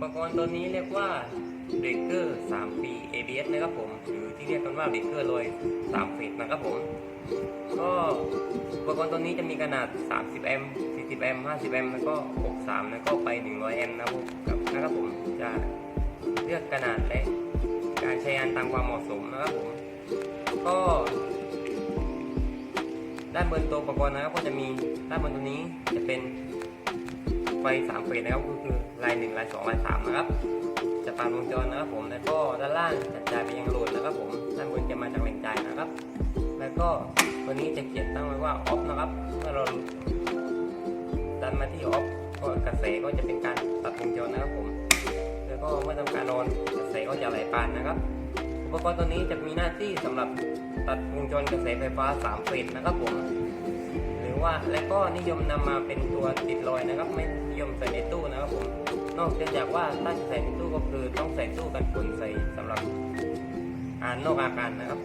ปกรณ์ตัวนี้เรียกว่าเบรกเกอร์3ปี ABS นะครับผมหรือที่เรียกกันว่าเบรกเกอร์ลอย3เฟสนะครับผมก็อุปกรณ์ตัวนี้จะมีขนาด 30 แอมป์ 40 แอมป์ 50 แอมป์ แล้วก็ 63 แล้วก็ไป 100 แอมป์นะครับนะครับผม จะเลือกขนาดและการใช้งานตามความเหมาะสมนะครับผม ก็ ด้านบนตัวอุปกรณ์นะครับก็จะมีด้านบนตัวนี้จะเป็นไฟสามเฟสนะครับก็คือ ลายหนึ่งลายสองลายสามนะครับ จะตามวงจรนะครับผมแล้วก็ด้านล่างจะจ่ายไปยังโหลดนะครับผมด้านบนจะมาจากแหล่งจ่ายนะครับ แล้วก็ตัวนี้จะเขียนตั้งไว้ว่าออฟนะครับเมื่อเราดันมาที่ออฟก็กระแสก็จะเป็นการตัดวงจรนะครับผมแล้วก็เมื่อทำการนอนกระแสก็จะไหลปานนะครับอุปกรณ์ตัวนี้จะมีหน้าที่สำหรับตัดวงจรกระแสไฟฟ้า3เฟสนะครับผมหรือว่าและก็นิยมนำมาเป็นตัวติดลอยนะครับ ไม่นิยมใส่ในตู้นะครับผม นอกจากว่าถ้าจะใส่ในตู้ก็คือต้องใส่ตู้กันฝนใส่สำหรับอ่านนอกอาการนะครับ